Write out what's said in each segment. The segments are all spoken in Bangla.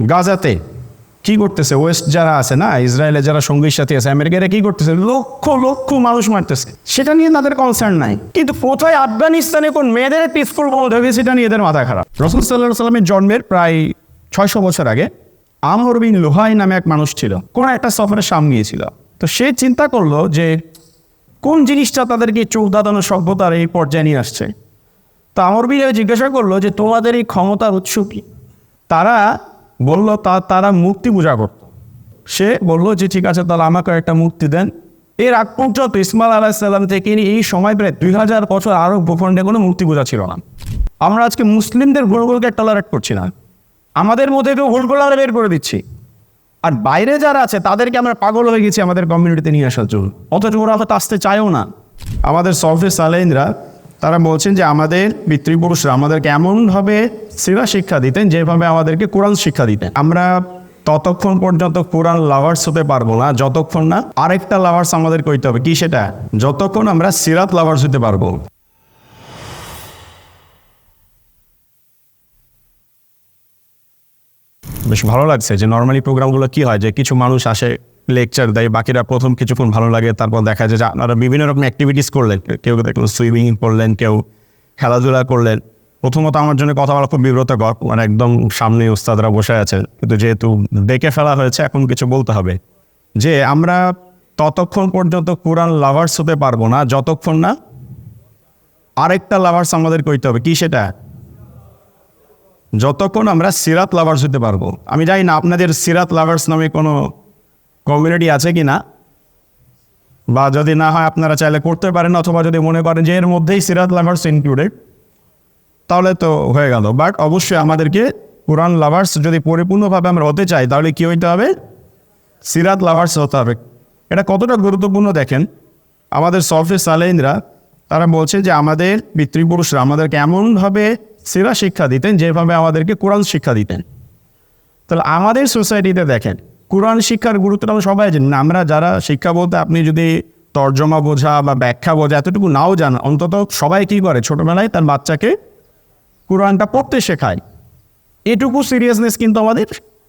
গাজাতে। কি করতেছে? ওয়েস্ট যারা আছে না ইসরায়েলে যারা সঙ্গীর সাথে আছে, আমেরিকারা কি করতেছে? লক্ষ লক্ষ মানুষ মারতেছে। সেটা নিয়ে তাদের কনসার্ন নাই। কিন্তু কোথায়? আফগানিস্তানে কোন মেয়েদের পিসফুল বন্ধ হয়েছে সেটা নিয়ে এদের মাথা খারাপ। রসুল সাল্লাহ সাল্লামের জন্মের প্রায় ছয়শো বছর আগে, আমর বিন লোহাই নামে এক মানুষ ছিল। কোন একটা সফরের সাম গিয়েছিল। তো সে চিন্তা করল যে, কোন জিনিসটা তাদেরকে চোখ সভ্যতার এই পর্যায়ে নিয়ে আসছে? তো আমর বিন জিজ্ঞাসা করল যে, তোমাদের এই ক্ষমতার উৎস কি? তারা বলল, তা তারা মূর্তি পূজা করত। সে বলল যে, ঠিক আছে, তাহলে আমাকে একটা মূর্তি দেন। এর আগ পর্যন্ত ইসমাল আলাহিসাল্লাম থেকে এই সময় প্রায় দুই হাজার বছর আরও ভূখণ্ডে কোনো মূর্তি পূজা ছিল না। আমরা আজকে মুসলিমদের ভুলগুলোকে টলারেট করছি না। আমাদের মধ্যে কেউ ভুলগুলো আমরা বের করে দিচ্ছি। আর বাইরে যারা আছে, তাদেরকে আমরা পাগল হয়ে গেছি আমাদের কমিউনিটিতে নিয়ে আসার জন্য। অথচ ওরা হয়তো আসতে চায়ও না। আমাদের সফে সালাইনরা তারা বলছেন যে আমাদের পিতৃপুরুষরা আমাদেরকে এমনভাবে সিরা শিক্ষা দিতেন যেভাবে আমাদেরকে কোরআন শিক্ষা দিতেন। আমরা ততক্ষণ পর্যন্ত কোরআন লাভার্স হতে পারব না, যতক্ষণ না আরেকটা লাভার্স আমাদের করতে হবে। কি সেটা? যতক্ষণ আমরা সিরাত লাভার্স হতে পারব। বেশ ভালো লাগছে যে নর্মালি প্রোগ্রামগুলো কি হয়? যে কিছু মানুষ আসে লেকচার দেয়, বাকিরা প্রথম কিছুক্ষণ ভালো লাগে, তারপর দেখা যায় যে আপনারা বিভিন্ন রকম অ্যাক্টিভিটিস করলেন। কেউ দেখলেন সুইমিং করলেন, কেউ খেলাধুলা করলেন। প্রথমত আমার জন্য কথা বলা খুব বিব্রতকর মানে একদম সামনে উস্তাদরা বসে আছেন কিন্তু যেহেতু ডেকে ফেলা হয়েছে, এখন কিছু বলতে হবে। যে আমরা ততক্ষণ পর্যন্ত কোরআন লাভার্স হতে পারব না, যতক্ষণ না আরেকটা লাভার্স আমাদের করতে হবে। কি সেটা? যতক্ষণ আমরা সিরাত লাভার্স হতে পারব। আমি জানি না আপনাদের সিরাত লাভার্স নামে কোনো কমিউনিটি আছে কি না? বা যদি না হয় আপনারা চাইলে করতে পারেন, অথবা যদি মনে করেন যে এর মধ্যেই সিরাত লাভার্স ইনক্লুডেড তাহলে তো হয়ে গেল। বাট অবশ্যই আমাদেরকে কোরআন লাভার্স যদি পরিপূর্ণভাবে আমরা হতে চাই, তাহলে কী হইতে হবে? সিরাত লাভার্স হতে হবে। এটা কতটা গুরুত্বপূর্ণ দেখেন, আমাদের সফে সালেইনরা তারা বলছে যে আমাদের পিতৃপুরুষরা আমাদেরকে এমনভাবে সিরা শিক্ষা দিতেন যেভাবে আমাদেরকে কোরআন শিক্ষা দিতেন। তাহলে আমাদের সোসাইটিতে দেখেন কোরআন শিক্ষার গুরুত্বটা আমরা সবাই জানি। না আমরা যারা শিক্ষা বলতে আপনি যদি তর্জমা বোঝা বা ব্যাখ্যা বোঝা এতটুকু নাও জান অন্তত সবাই কী করে? ছোটোবেলায় তার বাচ্চাকে কোরআনটা পড়তে শেখায়। এটুকু সিরিয়াসনেস কিন্তু আমাদের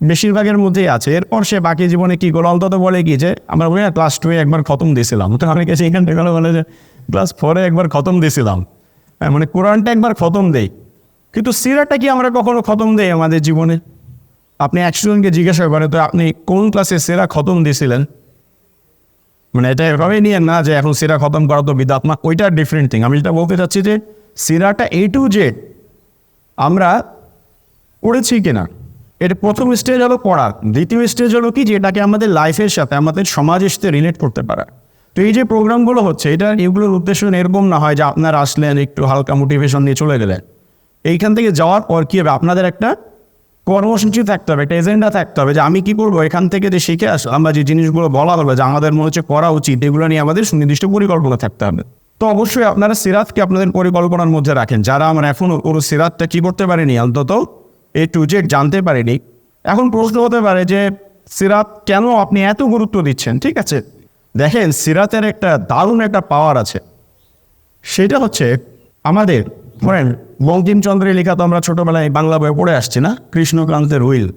বেশিরভাগের মধ্যেই আছে। এরপর সে বাকি জীবনে কী করল? অন্তত বলে কি যে আমরা বলি না ক্লাস টুয়ে একবার খতম দিয়েছিলাম। তো অনেকে সেখান থেকে বলে যে ক্লাস ফোরে একবার খতম দিয়েছিলাম। হ্যাঁ, মানে কোরআনটা একবার খতম দেই। কিন্তু সিরাটা কি আমরা কখনো খতম দেই আমাদের জীবনে? আপনি একশোজনকে জিজ্ঞাসা করেন তো আপনি কোন ক্লাসে সেরা খতম দিয়েছিলেন? মানে এটা এভাবেই নিয়ে না যে এখন সিরা খতম করা তো বিদাত্মা ওইটা ডিফারেন্ট থিং আমি যেটা বলতে চাচ্ছি যে সিরাটা এ টু জেড আমরা পড়েছি কিনা? এটা প্রথম স্টেজ হলো পড়া। দ্বিতীয় স্টেজ হলো কি? যেটাকে আমাদের লাইফের সাথে, আমাদের সমাজের সাথে রিলেট করতে পারা। তো এই যে প্রোগ্রামগুলো হচ্ছে, এটা এগুলোর উদ্দেশ্য এরকম না হয় যে আপনারা আসলেন, একটু হালকা মোটিভেশন নিয়ে চলে গেলেন। এইখান থেকে যাওয়ার পর কী হবে? আপনাদের একটা কর্মসূচি থাকতে হবে, একটা এজেন্ডা থাকতে হবে যে আমি কি করব, এখান থেকে যে শিখে আসলাম বা যে জিনিসগুলো বলা হবে যে আমাদের মনে হচ্ছে করা উচিত, এগুলো নিয়ে আমাদের সুনির্দিষ্ট পরিকল্পনা থাকতে হবে। তো অবশ্যই আপনারা সিরাতকে আপনাদের পরিকল্পনার মধ্যে রাখেন। যারা আমরা এখনও পুরো সিরাতটা কী করতে পারিনি, অন্তত এ টু জেড জানতে পারিনি। এখন প্রশ্ন হতে পারে যে সিরাত কেন আপনি এত গুরুত্ব দিচ্ছেন, ঠিক আছে? দেখেন সিরাতের একটা দারুণ একটা পাওয়ার আছে। সেটা হচ্ছে আমাদের ধরেন বঙ্কিমচন্দ্রের লেখা তো আমরা ছোটোবেলায় বাংলা বইয়ে পড়ে আসছি না? কৃষ্ণকান্তের উইল।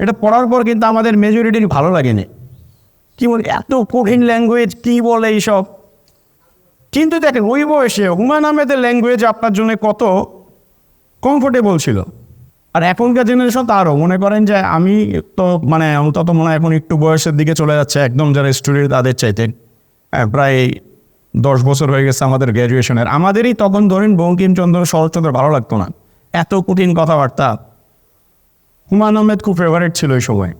এটা পড়ার পর কিন্তু আমাদের মেজরিটির ভালো লাগেনি। কি বলে এত কঠিন ল্যাঙ্গুয়েজ কী বলে এইসব? কিন্তু দেখেন ওই বয়সে হুমায়ুন আহমেদের ল্যাঙ্গুয়েজ আপনার জন্য কত কমফোর্টেবল ছিল। আর এখনকার জেনারেশন তো আরও মনে করেন যে আমি তো মানে অন্তত মনে হয় এখন একটু বয়সের দিকে চলে যাচ্ছে। একদম যারা স্টুডেন্ট তাদের চাইতে হ্যাঁ, প্রায় দশ বছর হয়ে গেছে আমাদের গ্র্যাজুয়েশনের আমাদেরই তখন ধরেন বঙ্কিমচন্দ্র, শরৎচন্দ্র ভালো লাগতো না। এত কঠিন কথাবার্তা। হুমায়ুন আহমেদ খুব ফেভারিট ছিল ওই সময়।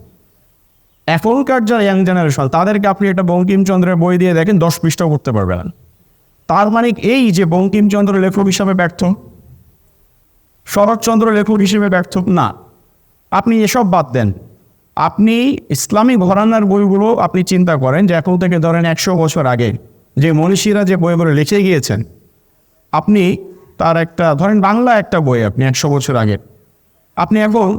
এখনকার যারা ইয়াং জেনারেশন তাদেরকে আপনি একটা বঙ্কিমচন্দ্রের বই দিয়ে দেখেন, দশ পৃষ্ঠাও করতে পারবেন। তার মানে এই যে বঙ্কিমচন্দ্র লেখক হিসাবে ব্যর্থ, শরৎচন্দ্র লেখক হিসেবে ব্যর্থ, না। আপনি এসব বাদ দেন। আপনি ইসলামিক ঘরানার বইগুলো আপনি চিন্তা করেন যে এখন থেকে ধরেন একশো বছর আগে যে মনীষীরা যে বইগুলো লিখে গিয়েছেন, আপনি তার একটা, ধরেন বাংলা একটা বই আপনি একশো বছর আগে, আপনি এখন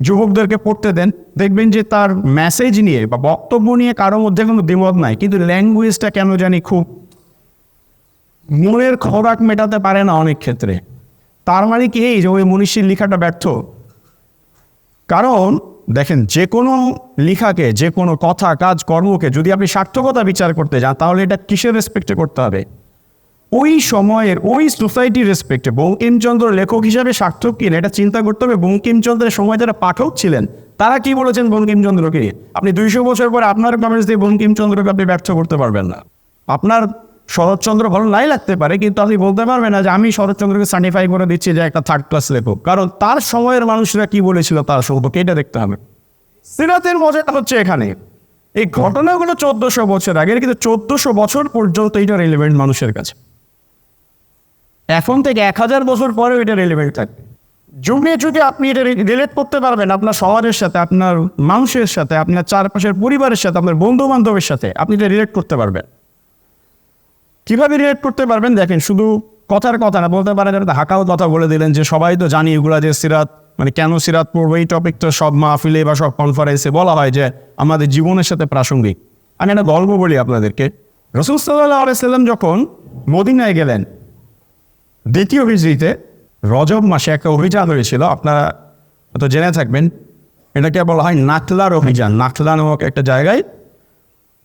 যুবকদেরকে পড়তে দেন, দেখবেন যে তার মেসেজ নিয়ে বা বক্তব্য নিয়ে কারও মধ্যে কোনো দ্বিমত নাই, কিন্তু ল্যাঙ্গুয়েজটা কেন জানি খুব মনের খোরাক মেটাতে পারে না অনেক ক্ষেত্রে। তার মানে কি এই যে ওই মনীষীর লেখাটা ব্যর্থ? কারণ দেখেন, যে কোনো লেখাকে, যে কোনো কথা, কাজ, কর্মকে যদি আপনি সার্থকতা বিচার করতে যান, তাহলে এটা কিসের রেসপেক্টে করতে হবে? ওই সময়ের, ওই সোসাইটির রেসপেক্টে বঙ্কিমচন্দ্র লেখক হিসাবে সার্থক কিনা এটা চিন্তা করতে হবে। বঙ্কিমচন্দ্রের সময় যারা পাঠক ছিলেন, তারা কি বলেছেন বঙ্কিমচন্দ্রকে? আপনি দুইশো বছর পরে আপনার কমেন্টস দিয়ে বঙ্কিমচন্দ্রকে আপনি ব্যর্থ করতে পারবেন না। আপনার শরৎচন্দ্র ভালো নাই লাগতে পারে, কিন্তু আপনি বলতে পারবেন না যে আমি শরৎচন্দ্রকে সার্টিফাই করে দিচ্ছি যে একটা থার্ড ক্লাস লেখক। কারণ তার সময়ের মানুষরা কি বলেছিল তার সম্পর্কে এটা দেখতে হবে। সিরাতের মজাটা হচ্ছে এখানে। এই ঘটনাগুলো চোদ্দশো বছর আগের, কিন্তু চোদ্দশো বছর পর্যন্ত এটা রেলিভেন্ট মানুষের কাছে। এখন থেকে এক হাজার বছর পরেও এটা রেলিভেন্ট থাকবে যুগে যুগে আপনি এটা রিলেট করতে পারবেন আপনার সমাজের সাথে, আপনার মানুষের সাথে, আপনার চারপাশের পরিবারের সাথে, আপনার বন্ধু বান্ধবের সাথে, আপনি এটা রিলেট করতে পারবেন। কীভাবে রিলেট করতে পারবেন? দেখেন, শুধু কথার কথা না, বলতে পারেন হাকাও কথা বলে দিলেন যে, সবাই তো জানি এগুলা যে সিরাত মানে কেন সিরাত পড়ব? এই টপিক তো সব মাহফিলে বা সব কনফারেন্সে বলা হয় যে, আমাদের জীবনের সাথে প্রাসঙ্গিক। আমি একটা গল্প বলি আপনাদেরকে। রসুল সাল্লাহ আলাইসাল্লাম যখন মদিনায় গেলেন, দ্বিতীয় হিজড়িতে, রজব মাসে একটা অভিযান হয়েছিল, আপনারা তো জেনে থাকবেন, এটাকে বলা হয় নাকলার অভিযান। নাকলা নামক একটা জায়গায়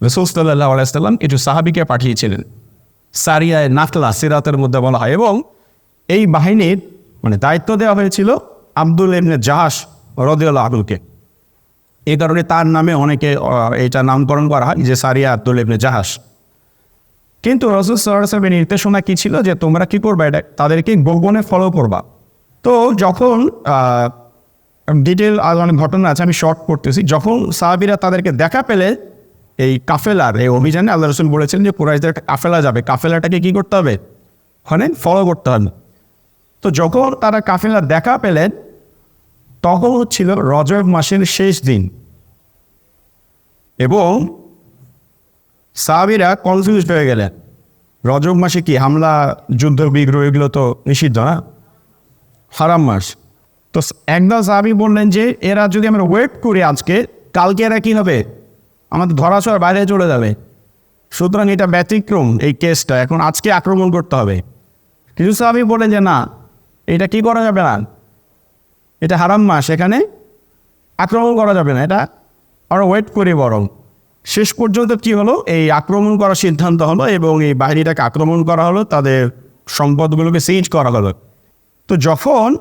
রসুল সাল্লাহ আলাইসাল্লাম কিছু সাহাবিকে পাঠিয়েছিলেন। সারিয়ায় নাকলা সিরাতের মধ্যে বলা হয় এবং এই বাহিনীর মানে দায়িত্ব দেওয়া হয়েছিল আব্দুল ইবনে জাহাস রদিউল্লাহ আবুলকে এই কারণে তার নামে অনেকে এটা নামকরণ করা হয় যে সারিয়া আব্দুল ইবনে জাহাস কিন্তু রসুল সাল্লামের নির্দেশনা কী ছিল যে তোমরা কি করবে? এটা তাদেরকে গোপনে ফলো করবা। তো যখন ডিটেল আর অনেক ঘটনা আছে, আমি শর্ট করতেছি, যখন সাহাবিরা তাদেরকে দেখা পেলে এই কাফেলার, এই অভিযানে আল্লাহ রসুল বলেছেন যে কুরাইশদের একটা কাফেলা যাবে। কাফেলাটাকে কি করতে হবে? ওখানে ফলো করতে হবে। তো যখন তারা কাফেলা দেখা পেলেন, তখন হচ্ছিল রজব মাসের শেষ দিন। এবং সাহাবিরা কনফিউজ হয়ে গেলেন। রজব মাসে কি হামলা, যুদ্ধ, বিগ্রহ, এগুলো তো নিষিদ্ধ না? হারাম মাস। তো একদল সাহাবি বললেন যে, এরা যদি আমরা ওয়েট করি আজকে, কালকে এরা কি হবে? আমাদের ধরাছোঁয়ার বাইরে চলে যাবে। সুতরাং এটা ব্যতিক্রম এই কেসটা এখন আজকে আক্রমণ করতে হবে। কিছু সাহাবি বলেন যে, না, এটা কি করা যাবে না? এটা হারাম মাস এখানে আক্রমণ করা যাবে না। এটা আমরা ওয়েট করি বরং। শেষ পর্যন্ত কি হলো? এই আক্রমণ করার সিদ্ধান্ত হলো এবং এই বাহিনীটাকে আক্রমণ করা হলো। তাদের সম্পদগুলোকে সিজ করা হলো। তো যখন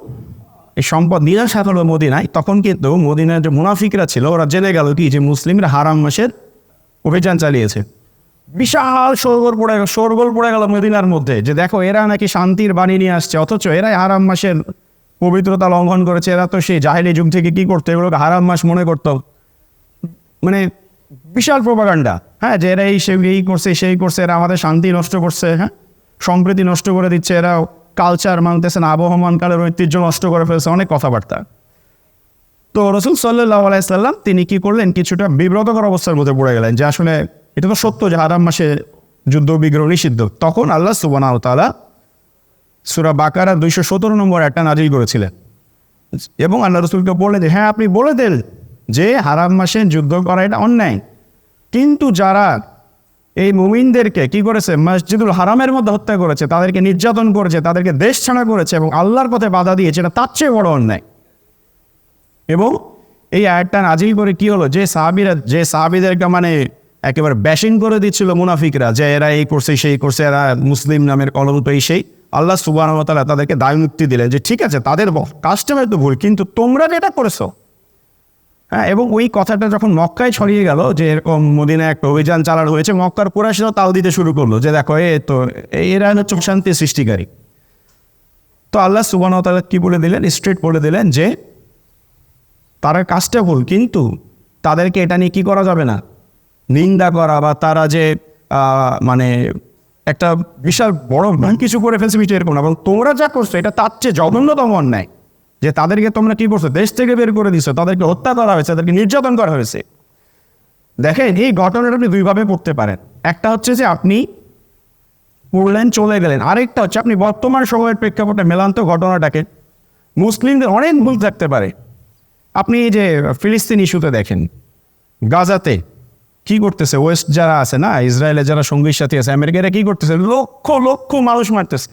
এই সম্পদ নিরাশা হলো মদিনায়। তখন কিন্তু মদিনার যে মুনাফিকরা ছিল, ওরা জেনে গেল কি যে মুসলিমরা হারাম মাসের অভিযান চালিয়েছে। বিশাল সরগোল পড়ে গেল সরগোল পড়ে গেল মদিনার মধ্যে যে দেখো এরা নাকি শান্তির বাণী নিয়ে আসছে, অথচ এরাই হারাম মাসের পবিত্রতা লঙ্ঘন করেছে। এরা তো সেই জাহেলি যুগ থেকে কি করতো? এগুলোকে হারাম মাস মনে করতো। মানে বিশাল প্রপাগান্ডা হ্যাঁ যে এরা এই সে এই করছে, সেই করছে, এরা আমাদের শান্তি নষ্ট করছে হ্যাঁ? সম্প্রীতি নষ্ট করে দিচ্ছে এরা কালচার মানতেছে না, আবহমান কালের ঐতিহ্য নষ্ট করে ফেলছে, অনেক কথাবার্তা। তো রসুল সাল্লাহ আলাইসাল্লাম তিনি কি করলেন? কিছুটা বিব্রতকর অবস্থার মধ্যে পড়ে গেলেন, যে আসলে এটা তো সত্য যে হারাম মাসে যুদ্ধ বিগ্রহ নিষিদ্ধ। তখন আল্লাহ সুবানা তালা সুরা বাকারা দুইশো সতেরো নম্বর একটা নাজিল করেছিলেন। এবং আল্লাহ রসুলকে বলে যে হ্যাঁ আপনি বলে দেন যে হারাম মাসে যুদ্ধ করা এটা অন্যায়। কিন্তু যারা এই মুমিনদেরকে কি করেছে? মসজিদুল হারামের মধ্যে হত্যা করেছে, তাদেরকে নির্যাতন করেছে, তাদেরকে দেশ ছাড়া করেছে এবং আল্লাহর পথে বাধা দিয়েছে, এটা তার চেয়ে বড় অন্যায়। এবং এই আয়াতটা নাজিল করে কি হলো? যে সাহাবিরা, যে সাহাবিদেরকে মানে একেবারে ব্যাশিং করে দিচ্ছিল মুনাফিকরা, যে এরা এই করছে, সেই করছে, এরা মুসলিম নামের কলঙ্ক এই সেই, আল্লাহ সুবাহ তাদেরকে দায় মুক্তি দিলেন যে, ঠিক আছে, তাদের কাজটা হয়তো ভুল, কিন্তু তোমরা যেটা করেছ হ্যাঁ এবং ওই কথাটা যখন মক্কায় ছড়িয়ে গেল যে এরকম মদিনায় একটা অভিযান চালানো হয়েছে, মক্কার পুরাশিরাও তাল দিতে শুরু করল যে দেখো, এ তো, এরা হলো চোখ শান্তি সৃষ্টিকারী। তো আল্লাহ সুবাহ তালা কি বলে দিলেন? স্ট্রেট বলে দিলেন যে, তারা কাজটা ভুল, কিন্তু তাদেরকে এটা নিয়ে কী করা যাবে না? নিন্দা করা বা তারা যে মানে একটা বিশাল বড় কিছু করে ফেলছে বিষয় এরকম না এবং তোমরা যা করছ, এটা তার চেয়ে জঘন্যতম অন্যায়। যে তাদেরকে তোমরা কি করছ? দেশ থেকে বের করে দিছো, তাদেরকে হত্যা করা হয়েছে, তাদেরকে নির্যাতন করা হয়েছে। দেখেন, এই ঘটনাটা আপনি দুইভাবে পড়তে পারেন। একটা হচ্ছে যে আপনি পড়লেন চলে গেলেন। আরেকটা হচ্ছে আপনি বর্তমান সময়ের প্রেক্ষাপটে মেলান্ত ঘটনাটাকে মুসলিমদের অনেক ভুল থাকতে পারে। আপনি এই যে ফিলিস্তিন ইস্যুতে দেখেন, গাজাতে কি করতেছে? ওয়েস্ট যারা আছে না, ইসরায়েলে যারা সঙ্গীর সাথী আছে, আমেরিকারা কি করতেছে? লক্ষ লক্ষ মানুষ মারতেছে।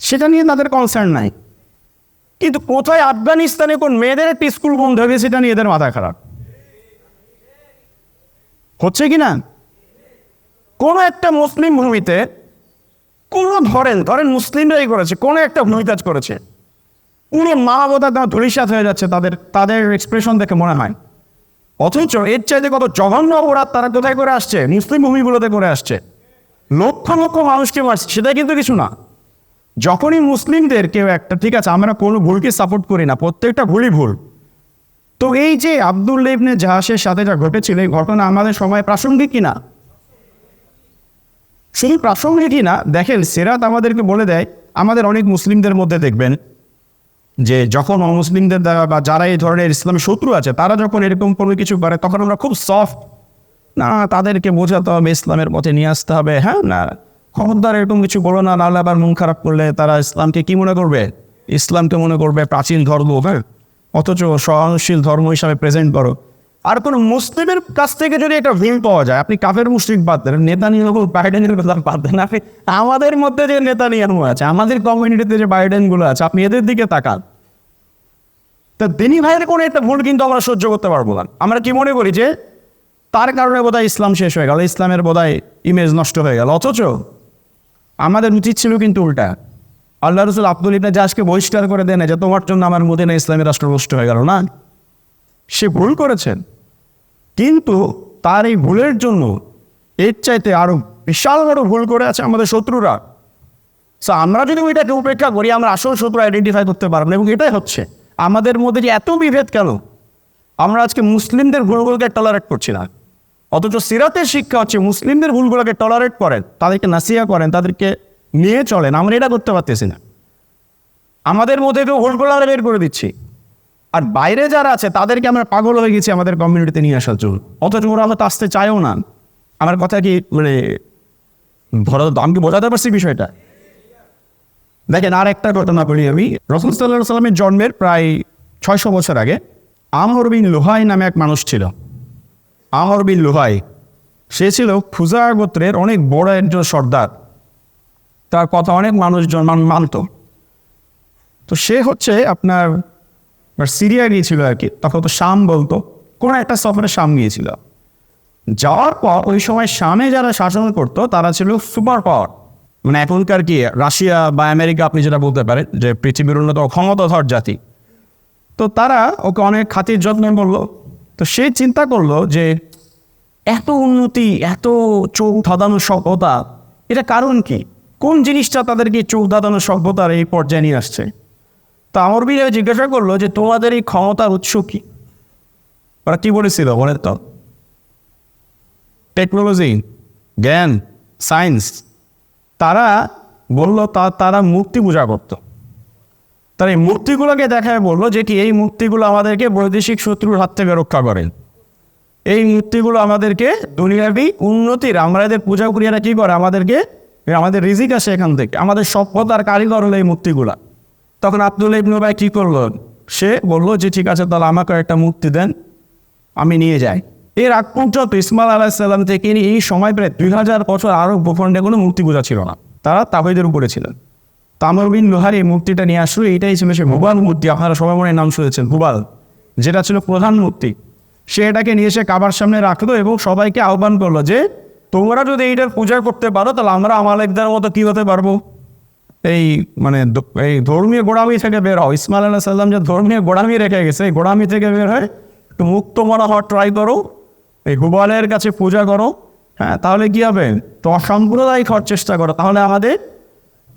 সেটা নিয়ে তাদের কনসার্ন নাই। কিন্তু কোথায় আফগানিস্তানে কোন মেয়েদের একটি স্কুল বন্ধ হয়ে সেটা নিয়ে এদের মাথা খারাপ? হচ্ছে কি না? কোনো একটা মুসলিম ভূমিতে কোনো ধরেন ধরেন মুসলিমরাই করেছে, কোনো একটা ভূমি কাজ করেছে পুরো মা বোধা তার ধূলিসাত হয়ে যাচ্ছে, তাদের তাদের এক্সপ্রেশন দেখে মনে হয়। অথচ এর চাইতে কত জঘন্য অপরাধ তারা কোথায় করে আসছে? মুসলিম ভূমিগুলোতে করে আসছে। লক্ষ লক্ষ মানুষকে মারছে, সেটা কিন্তু কিছু না। যখনই মুসলিমদের কেউ একটা, ঠিক আছে, আমরা কোনো ভুলকে সাপোর্ট করি না, প্রত্যেকটা ভুলই ভুল। তো এই যে আব্দুল ইবনে জাহাসের সাথে যা ঘটেছিল, এই ঘটনা আমাদের সময় প্রাসঙ্গিক কিনা? শুধু প্রাসঙ্গিকই না দেখেন, সেরাত আমাদেরকে বলে দেয়, আমাদের অনেক মুসলিমদের মধ্যে দেখবেন, যে যখন অমুসলিমদের দ্বারা বা যারা এই ধরনের ইসলামের শত্রু আছে, তারা যখন এরকম কোনো কিছু করে, তখন আমরা খুব সফট না, তাদেরকে বোঝাতে হবে, ইসলামের পথে নিয়ে আসতে হবে। হ্যাঁ না। খবরদার এরকম কিছু বলো না, নাহলে আবার মন খারাপ করলে তারা ইসলামকে কি মনে করবে? ইসলামকে মনে করবে প্রাচীন ধর্ম হ্যাঁ? অথচ সহনশীল ধর্ম হিসাবে প্রেজেন্ট করো। আর কোনো মুসলিমের কাছ থেকে যদি একটা ভিন পাওয়া যায়, আপনি কাফের মুসলিম বাদ দেন নেতা নিয়ে বাইডেনের কথা বাদ দেন, আপনি আমাদের মধ্যে যে নেতা নিয়ে আছে, আমাদের কমিউনিটিতে যে বাইডেনগুলো আছে, আপনি এদের দিকে তাকান। তা দিনী ভাইয়ের কোনো একটা ভুল কিন্তু আমরা সহ্য করতে পারব না। আমরা কি মনে করি যে, তার কারণে বোধহয় ইসলাম শেষ হয়ে গেল, ইসলামের বোধহয় ইমেজ নষ্ট হয়ে গেল, অথচ আমাদের উচিত ছিল কিন্তু উল্টা। আল্লাহ রসুল আব্দুল ইবনে জাহাজকে বহিষ্কার করে দেন যে, তোমার জন্য আমার মদিনা ইসলামের রাষ্ট্র নষ্ট হয়ে গেল। না। সে ভুল করেছেন। কিন্তু তার এই ভুলের জন্য এর চাইতে আরও বিশাল বড় ভুল করে আছে আমাদের শত্রুরা। সো আমরা যদি ওইটাকে উপেক্ষা করি, আমরা আসল শত্রু আইডেন্টিফাই করতে পারব না। এবং এটাই হচ্ছে, আমাদের মধ্যে যে এত বিভেদ কেন? আমরা আজকে মুসলিমদের ভুলগুলোকে টলারেট করছি না। অথচ সিরাতের শিক্ষা হচ্ছে মুসলিমদের ভুলগুলোকে টলারেট করেন, তাদেরকে নাসিয়া করেন, তাদেরকে নিয়ে চলেন। আমরা এটা করতে পারতেছি না। আমাদের মধ্যে কেউ ভুলগুলো আমরা বের করে দিচ্ছি। আর বাইরে যারা আছে, তাদেরকে আমরা পাগল হয়ে গেছি আমাদের কমিউনিটিতে নিয়ে আসার জন্য। অথচ ওরা হয়তো আসতে চায়ও না। আমার কথা কি মানে ধরো আমি কি বোঝাতে পারছি বিষয়টা। দেখেন আর একটা ঘটনা বলি আমি। রসুল সাল্লাহ সাল্লামের জন্মের প্রায় ছয়শো বছর আগে আমর বিন লোহাই নামে এক মানুষ ছিল। আমর বিন লোহাই। সে ছিল খুজা গোত্রের অনেক বড় একজন সর্দার। তার কথা অনেক মানুষজন মান- মানত। তো সে হচ্ছে আপনার সিরিয়া গিয়েছিল আর কি তখন তো শাম বলতো, কোনো একটা সফরে শাম গিয়েছিল। যাওয়ার পর ওই সময় শামে যারা শাসন করতো, তারা ছিল সুপার পাওয়ার। মানে এখনকার কি, রাশিয়া বা আমেরিকা, আপনি যেটা বলতে পারেন, যে পৃথিবীর উন্নত ক্ষমতাধর জাতি। তো তারা ওকে অনেক খাতির যত্ন করল। তো সে চিন্তা করল যে এত উন্নতি, এত চোখ ধাঁধানো সভ্যতা, এটা কারণ কি? কোন জিনিসটা তাদেরকে চোখ ধাঁধানো সভ্যতার এই পর্যায়ে নিয়ে আসছে? তা আমর বিয়ে জিজ্ঞাসা করল যে, তোমাদের এই ক্ষমতার উৎস কি? ওরা কি বলেছিল বলে তো? টেকনোলজি, জ্ঞান, সায়েন্স, তারা বলল তা, তারা মূর্তি পূজা করত। তারা এই মূর্তিগুলোকে দেখায় বলল যে কি এই মূর্তিগুলো আমাদেরকে বৈদেশিক শত্রুর হাত থেকে রক্ষা করেন এই মূর্তিগুলো আমাদেরকে দুনিয়াবি উন্নতির আমরা এদের পূজা করিয়ারা কী করে? আমাদেরকে, আমাদের রিজিক আসে এখান থেকে। আমাদের সভ্যতার কারিগর হলো এই মূর্তিগুলা। তখন আব্দুল ইবনু ভাই কী করল? সে বলল যে, ঠিক আছে, তাহলে আমাকে একটা মূর্তি দেন, আমি নিয়ে যাই। এর আগ পর্যন্ত ইসমাল আলাহিসাল্লাম থেকে এই সময় প্রায় দুই হাজার বছর আরও ভূখণ্ডে কোনো মূর্তি পূজা ছিল না। তারা তাহিদের উপরে ছিলেন। তামর বিন লোহার এই মূর্তিটা নিয়ে আসলো। এটাই ছিল সে হুবাল মূর্তি। আপনারা সবাই মনে নাম শুনেছেন হুবাল যেটা ছিল প্রধান মূর্তি। সে এটাকে নিয়ে এসে কাবার সামনে রাখল এবং সবাইকে আহ্বান করল যে, তোমরা যদি এইটার পূজা করতে পারো, তাহলে আমরা আমালেকদের মতো কী হতে পারব? এই মানে এই ধর্মীয় গোড়ামি থেকে বের হও। ইসমাল আল্লাহ সাল্লাম যে ধর্মীয় গোড়ামি রেখে গেছে, এই গোড়ামি থেকে বের হয় একটু মুক্ত মনা হওয়ার ট্রাই করো। এই হুবালের কাছে পূজা করো। হ্যাঁ তাহলে কি হবে? তো অসাম্প্রদায়িক হওয়ার চেষ্টা করো। তাহলে আমাদের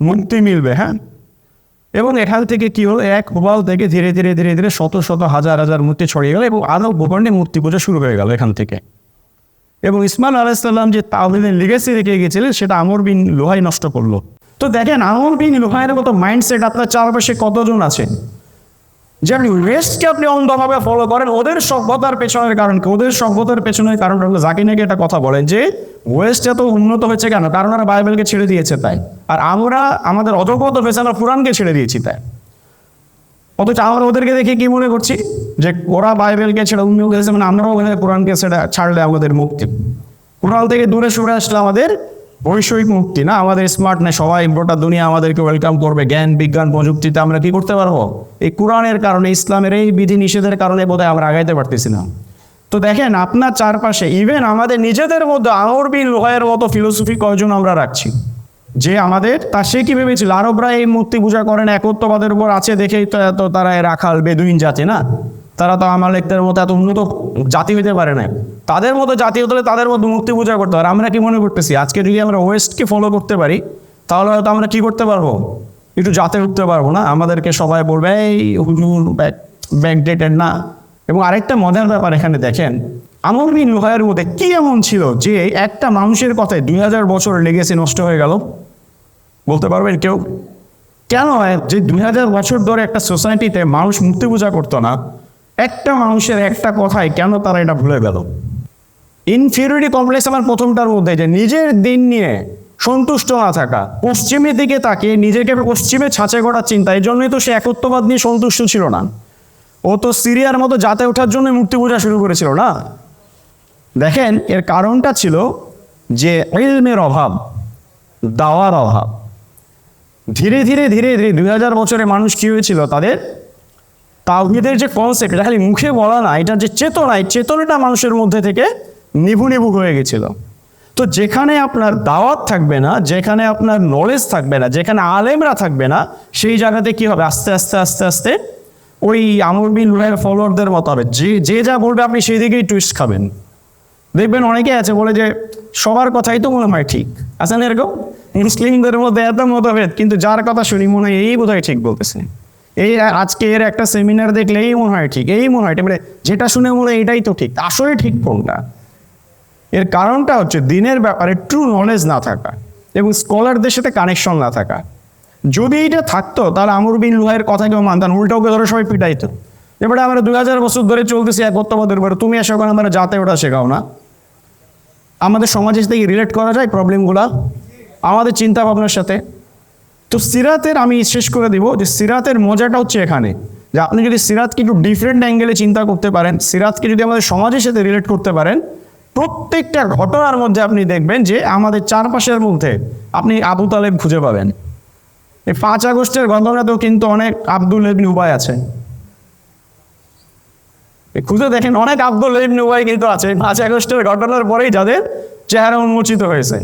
মুক্তি মিলবে হ্যাঁ? এবং এখান থেকে কী হলো? এক হোবাল থেকে ধীরে ধীরে ধীরে ধীরে শত শত, হাজার হাজার মূর্তি ছড়িয়ে গেল এবং আরও ভূখণ্ডে মূর্তি পূজা শুরু হয়ে গেল এখান থেকে। এবং ইসমাইল আলাইসাল্লাম যে তাহিদের লিগেসি রেখে গেছিলেন সেটা আমর বিন লোহাই নষ্ট করল। তো দেখেন, আমর বিন লোহাইয়ের মতো মাইন্ডসেট আপনার চারপাশে কতজন আছে যে আপনি ওয়েস্টকে আপনি অন্ধভাবে ফলো করেন, ওদের সভ্যতার পেছনের কারণ ওদের সভ্যতার পেছনের কারণ হলো জাকি নাকি একটা কথা বলেন যে ওয়েস্ট এত উন্নত হয়েছে কেন? কারণ ওরা বাইবেলকে ছেড়ে দিয়েছে তাই। আর আমরা, আমাদের অজগত পেছনে আমরা পুরাণকে ছেড়ে দিয়েছি তাই। অথচ আমরা ওদেরকে দেখে কি মনে করছি? যে ওরা বাইবেলকে ছেড়ে অন্য গেছে মানে আমরাও ওখানে কোরআনকে সেটা ছাড়লে আমাদের মুক্তি। কোরআন থেকে দূরে সরে আসলে আমাদের বৈষয়িক মুক্তি, না? আমাদের স্মার্ট না, সবাই গোটা দুনিয়া আমাদেরকে ওয়েলকাম করবে, জ্ঞান, বিজ্ঞান, প্রযুক্তিতে আমরা কি করতে পারব? এই কোরআনের কারণে, ইসলামের এই বিধি নিষেধের কারণে বোধহয় আমরা আগাইতে পারতেছি না। তো দেখেন, আপনার চারপাশে ইভেন আমাদের নিজেদের মধ্যে আঙুর বিন লোহায়ের মতো ফিলোসফি কয়জন আমরা রাখছি? যে আমাদের, তা সে কি ভেবেছিল? আরবরা এই মূর্তি পূজা করেন, একত্ববাদের উপর আছে দেখেই তো এত তারা রাখাল বেদুইন জাতি, না? তারা তো আমালেকদের মতো এত উন্নত জাতি হইতে পারে না। তাদের মতো জাতীয় হলে তাদের মতো মূর্তি পূজা করতে পারে আমরা কি মনে করতেছি? আজকে যদি আমরা ওয়েস্টকে ফলো করতে পারি, তাহলে হয়তো আমরা কি করতে পারব? একটু জাতে উঠতে পারব না? আমাদেরকে সবাই বলবে, এই হুজুর ব্যাকডেটেড না। এবং আরেকটা মজার ব্যাপার এখানে দেখেন, আমর বিন লোহায়ের মধ্যে কি এমন ছিল যে একটা মানুষের কথায় দুই হাজার বছর লেগেছে নষ্ট হয়ে গেল? বলতে পারবেন কেউ? কেন যে দুই হাজার বছর ধরে একটা সোসাইটিতে মানুষ মূর্তি পূজা করতো না? একটা মানুষের একটা কথায় কেন তারা এটা ভুলে গেল? ইনফিউরিটি কমপ্লেক্স আমার প্রথমটার মধ্যে যে নিজের দিন নিয়ে সন্তুষ্ট না থাকা, পশ্চিমের দিকে তাকিয়ে নিজেকে পশ্চিমে ছাঁচে করার চিন্তা, এই জন্যই তো সে একত্ববাদ নিয়ে সন্তুষ্ট ছিল না। ও তো সিরিয়ার মতো জাতে ওঠার জন্য মূর্তি পূজা শুরু করেছিল না? দেখেন, এর কারণটা ছিল যে ইলমের অভাব, দাওয়ার অভাব। ধীরে ধীরে ধীরে ধীরে দুই হাজার বছরে মানুষ কী হয়েছিল তাদের? তাওহিদের যে কনসেপ্ট এটা খালি মুখে বলা না এটা যে চেতনা, এই চেতনাটা মানুষের মধ্যে থেকে নিভু নিভু হয়ে গেছিল। তো যেখানে আপনার দাওয়াত থাকবে না, যেখানে আপনার নলেজ থাকবে না, যেখানে আলেমরা থাকবে না, সেই জায়গাতে কি হবে? আস্তে আস্তে আস্তে আস্তে ওই আমর বিন লুহের ফলোয়ারদের মতো হবে। যে যে যা বলবে আপনি সেই দিকেই টুইস্ট খাবেন। দেখবেন অনেকে আছে বলে যে, সবার কথাই তো মনে হয় ঠিক। আছে না এরকম? মুসলিমদের মধ্যে এত মতভেদ, কিন্তু যার কথা শুনি মনে হয় এই বোধহয় ঠিক বলতেছে। এই আজকে এর একটা সেমিনার দেখলে এই মনে হয় ঠিক, এই মনে হয় মানে যেটা শুনে মনে হয় এটাই তো ঠিক। আসলে ঠিক কোনটা? এর কারণটা হচ্ছে দিনের ব্যাপারে ট্রু নলেজ না থাকা এবং স্কলারদের সাথে কানেকশন না থাকা। যদি এটা থাকতো, তাহলে আমর বিন লুহাইয়ের কথা কেউ মানতাম উল্টোকে ধরে সবাই পিটাইতো। এবারে আমরা দুই হাজার বছর ধরে চলতেছি একত্ববাদের উপরে তুমি এসে ওখানে আমরা যাতে ওটা শেখাও না। আমাদের সমাজের সাথে রিলেট করা যায় প্রবলেমগুলো আমাদের চিন্তা ভাবনার সাথে। তো সিরাতের আমি শেষ করে দিব যে সিরাতের মজাটা হচ্ছে এখানে, যে আপনি যদি সিরাতকে একটু ডিফারেন্ট অ্যাঙ্গেলে চিন্তা করতে পারেন, সিরাতকে যদি আমাদের সমাজের সাথে রিলেট করতে পারেন প্রত্যেকটা ঘটনার মধ্যে আপনি দেখবেন যে আমাদের চারপাশের মধ্যে আপনি আবু তালেব খুঁজে পাবেন। এই পাঁচ আগস্টের ঘটনাতেও কিন্তু অনেক আব্দুল ইবনি উবাই আছে। খুঁজে দেখেন অনেক আব্দুল ইবনি উবাই কিন্তু আছে। পাঁচ আগস্টের ঘটনার পরেই যাদের চেহারা উন্মোচিত হয়েছে।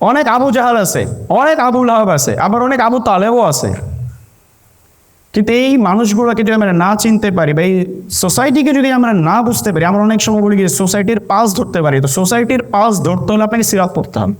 অনেক আবু জাহাল আছে, অনেক আবু লাহাব আছে, আবার অনেক আবু তালেবও আছে। কিন্তু এই মানুষগুলোকে যদি আমরা না চিনতে পারি বা এই সোসাইটিকে যদি আমরা না বুঝতে পারি, আমরা অনেক সময় বলি যে সোসাইটির পাস ধরতে পারি। তো সোসাইটির পাস ধরতে হলে আপনাকে সিরাত পড়তে হবে।